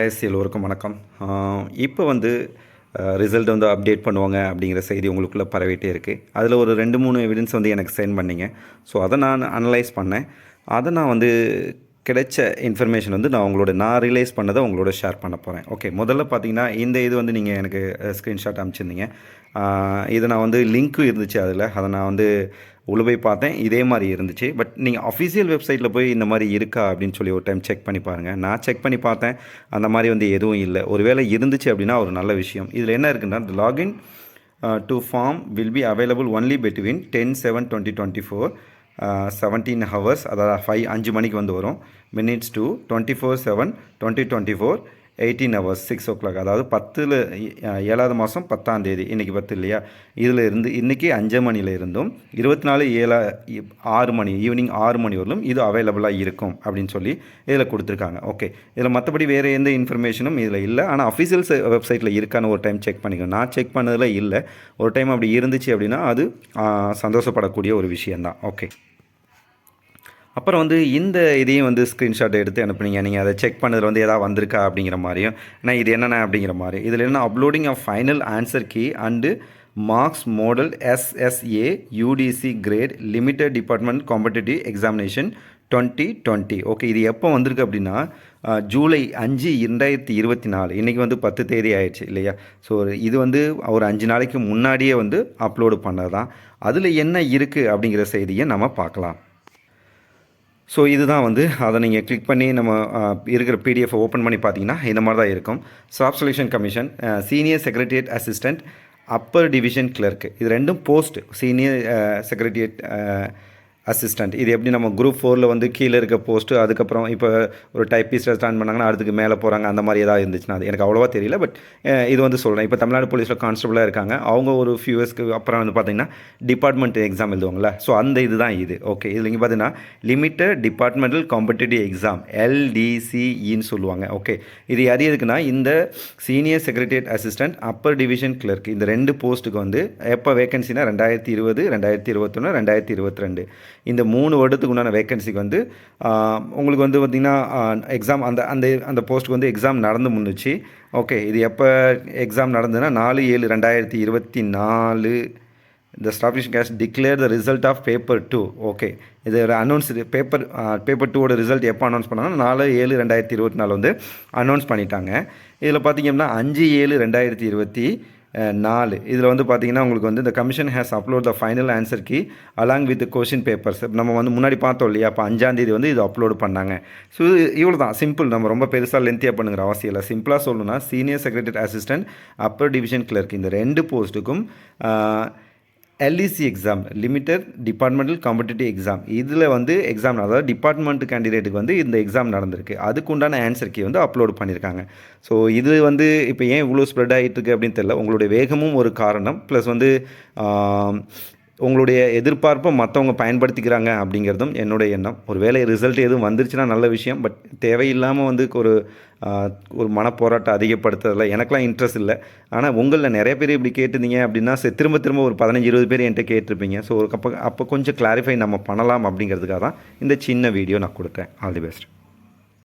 S எல்லோருக்கும் வணக்கம். இப்போ வந்து ரிசல்ட் வந்து அப்டேட் பண்ணுவாங்க அப்படிங்கிற செய்தி உங்களுக்குள்ளே பரவிட்டே இருக்குது அதில் ஒரு ரெண்டு மூணு எவிடன்ஸ் வந்து எனக்கு சென்ட் பண்ணிங்க. ஸோ அதை நான் அனலைஸ் பண்ணேன். அதை நான் வந்து கிடைச்ச இன்ஃபர்மேஷன் வந்து நான் உங்களோட நான் ரியலைஸ் பண்ணதை உங்களோட ஷேர் பண்ண போகிறேன் ஓகே முதல்ல பார்த்தீங்கன்னா இந்த இது வந்து நீங்கள் எனக்கு ஸ்க்ரீன்ஷாட் அனுப்பிச்சிருந்தீங்க. இது நான் வந்து லிங்க்கும் இருந்துச்சு அதில். அதை நான் வந்து உள்ள போய் பார்த்தேன். இதே மாதிரி இருந்துச்சு. பட் நீங்கள் அஃபிஷியல் வெப்சைட்டில் போய் இந்த மாதிரி இருக்கா அப்படின்னு சொல்லி ஒரு டைம் செக் பண்ணி பாருங்கள் நான் செக் பண்ணி பார்த்தேன். அந்த மாதிரி வந்து எதுவும் இல்லை. ஒருவேளை இருந்துச்சு அப்படின்னா ஒரு நல்ல விஷயம். இதில் என்ன இருக்குன்னா login to form will be available only between ten seven twenty twenty four seventeen hours அதாவது ஃபைவ் அஞ்சு மணிக்கு வந்து வரும். Minutes to twenty four seven twenty twenty four eighteen hours six o'clock அதாவது பத்தில் ஏழாவது மாதம் பத்தாம் தேதி. இன்றைக்கி பத்து இல்லையா? இதில் இருந்து இன்றைக்கி அஞ்சு மணியில் இருந்தும் இருபத்தி நாலு ஏழா இ- ஆறு மணி ஈவினிங் ஆறு மணி வரலும் இது அவைலபிளாக இருக்கும் அப்படின்னு சொல்லி இதில் கொடுத்துருக்காங்க. ஓகே இதில் மற்றபடி வேறு எந்த இன்ஃபர்மேஷனும் இதில் இல்லை. ஆனால் அஃபிஷியல் வெப்சைட்டில் இருக்கான்னு ஒரு டைம் செக் பண்ணிக்கணும். நான் செக் பண்ணதில் இல்லை. ஒரு டைம் அப்படி இருந்துச்சு அப்படின்னா அது சந்தோஷப்படக்கூடிய ஒரு விஷயந்தான் ஓகே அப்புறம் வந்து இந்த இதையும் வந்து ஸ்க்ரீன்ஷாட் எடுத்து அனுப்புனீங்க. நீங்கள் அதை செக் பண்ணதில் வந்து எதாவது வந்திருக்கா அப்படிங்கிற மாதிரியும் நான் இது என்னென்ன அப்படிங்கிற மாதிரி. இதில் என்ன? Uploading of final answer key and marks model SSA UDC grade limited department competitive examination twenty twenty okay இது எப்போ வந்திருக்கு அப்படின்னா ஜூலை அஞ்சு ரெண்டாயிரத்தி இருபத்தி நாலு. இன்றைக்கி வந்து பத்து தேதி ஆயிடுச்சு இல்லையா? ஸோ இது வந்து ஒரு அஞ்சு நாளைக்கு முன்னாடியே வந்து அப்லோடு பண்ணது தான் அதில் என்ன இருக்குது அப்படிங்கிற செய்தியை நம்ம பார்க்கலாம். ஸோ இதுதான் வந்து அதை நீங்கள் கிளிக் பண்ணி நம்ம இருக்கிற பிடிஎஃப் ஓப்பன் பண்ணி பார்த்தீங்கன்னா இந்த மாதிரி தான் இருக்கும். Staff selection commission senior secretariat assistant upper division clerk இது ரெண்டும் போஸ்ட் சீனியர் செக்ரட்டரியேட் அசிஸ்டன்ட் இது எப்படி நம்ம குரூப் ஃபோரில் வந்து கீழே இருக்க போஸ்ட்டு அதுக்கப்புறம் இப்போ ஒரு டைப்பிஸ்ட் ஸ்டாண்ட் பண்ணாங்கன்னா அடுத்துக்கு மேலே போகிறாங்க அந்த மாதிரி ஏதாவது இருந்துச்சுன்னா அது எனக்கு அவ்வளோவா தெரியல பட் இது வந்து சொல்கிறேன் இப்போ தமிழ்நாடு போலீஸில் கான்ஸ்டபிளாக இருக்காங்க. அவங்க ஒரு ஃபியூ இயர்ஸ்க்கு அப்புறம் வந்து பார்த்தீங்கன்னா டிபார்ட்மெண்ட் எக்ஸாம் எழுதுவாங்கள்ல ஸோ அந்த இதுதான் இது. ஓகே இதில் இங்கே பார்த்தீங்கன்னா லிமிட்டட் டிபார்ட்மெண்டல் காம்படிட்டிவ் எக்ஸாம் எல்டிசிஇன்னு சொல்லுவாங்க. ஓகே இது யார் எதுக்குன்னா இந்த senior secretariat assistant upper division clerk இந்த ரெண்டு போஸ்ட்டுக்கு வந்து எப்போ வேகன்சினா ரெண்டாயிரத்தி இருபது ரெண்டாயிரத்தி இருபத்தொன்று ரெண்டாயிரத்தி இருபத்தி ரெண்டு. இந்த மூணு வருடத்துக்கு உண்டான வேக்கன்சிக்கு வந்து உங்களுக்கு வந்து பார்த்திங்கன்னா எக்ஸாம் அந்த அந்த அந்த போஸ்ட்டுக்கு வந்து எக்ஸாம் நடந்து முன்னுச்சு ஓகே இது எப்போ எக்ஸாம் நடந்ததுன்னா நாலு ஏழு ரெண்டாயிரத்தி இருபத்தி நாலு. இந்த establishing cash declare the result of paper two okay இது அனௌன்ஸ் பேப்பர் பேப்பர் டூவோட ரிசல்ட் எப்போ அனௌன்ஸ் பண்ணாங்கன்னா நாலு ஏழு ரெண்டாயிரத்தி இருபத்தி நாலு வந்து அனௌன்ஸ் பண்ணிட்டாங்க. இதில் பார்த்திங்கன்னா அஞ்சு ஏழு ரெண்டாயிரத்தி இருபத்தி நாலு. இதில் வந்து பார்த்தீங்கன்னா உங்களுக்கு வந்து இந்த commission has upload the final answer key along with question papers நம்ம வந்து முன்னாடி பார்த்தோம் இல்லையா? அப்போ அஞ்சாந்தேதி வந்து இது அப்லோடு பண்ணாங்க. ஸோ இவ்வளோ தான் சிம்பிள் நம்ம ரொம்ப பெருசாக லென்த்தியாக பண்ணுங்கிற அவசியம் இல்லை. சிம்பிளாக சொல்லணும்னா senior secretary assistant upper division clerk இந்த ரெண்டு போஸ்ட்டுக்கும் LEC exam limited departmental competitive exam இதில் வந்து எக்ஸாம் அதாவது டிபார்ட்மெண்ட் கேண்டிடேட்டுக்கு வந்து இந்த எக்ஸாம் நடந்திருக்கு. அதுக்கு உண்டான ஆன்சர் கீ வந்து அப்லோட் பண்ணியிருக்காங்க ஸோ இது வந்து இப்போ ஏன் இவ்வளோ ஸ்ப்ரெட் ஆகிட்டு இருக்கு அப்படின்னு தெரியல. உங்களுடைய வேகமும் ஒரு காரணம். ப்ளஸ் வந்து உங்களுடைய எதிர்பார்ப்பை மற்றவங்க பயன்படுத்திக்கிறாங்க அப்படிங்கிறதும் என்னுடைய எண்ணம். ஒரு வேலை ரிசல்ட் எதுவும் வந்துருச்சுன்னா நல்ல விஷயம். பட் தேவையில்லாமல் வந்து ஒரு ஒரு மனப்போராட்டம் அதிகப்படுத்துறதில்ல எனக்கெலாம் இன்ட்ரெஸ்ட் இல்லை. ஆனால் உங்களில் நிறைய பேர் இப்படி கேட்டிருந்தீங்க அப்படின்னா திரும்ப திரும்ப ஒரு பதினஞ்சு இருபது பேர் என்கிட்ட கேட்டிருப்பீங்க. ஸோ ஒரு அப்போ அப்போ கொஞ்சம் கிளாரிஃபை நம்ம பண்ணலாம் அப்படிங்கிறதுக்காக தான் இந்த சின்ன வீடியோ நான் கொடுத்தேன் ஆல் தி பெஸ்ட்